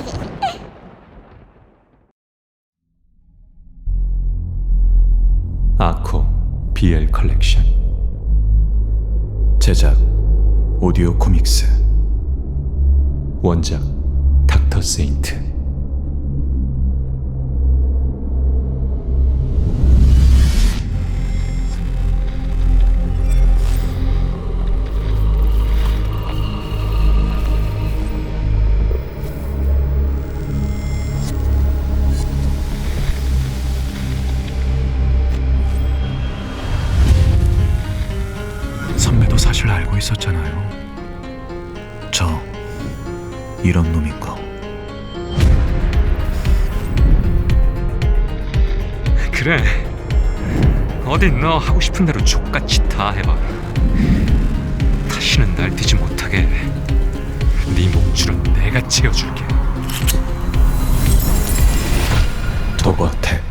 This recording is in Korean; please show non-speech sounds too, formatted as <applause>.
<laughs> 아코 BL 컬렉션 제작 오디오 코믹스. 원작 닥터 세인트 선배도 사실 알고 있었잖아요. 저 이런 놈인 거. 그래 어딘 너 하고 싶은 대로 족같이 다 해봐 다시는 날뛰지 못하게 네 목줄은 내가 채워줄게 도버텍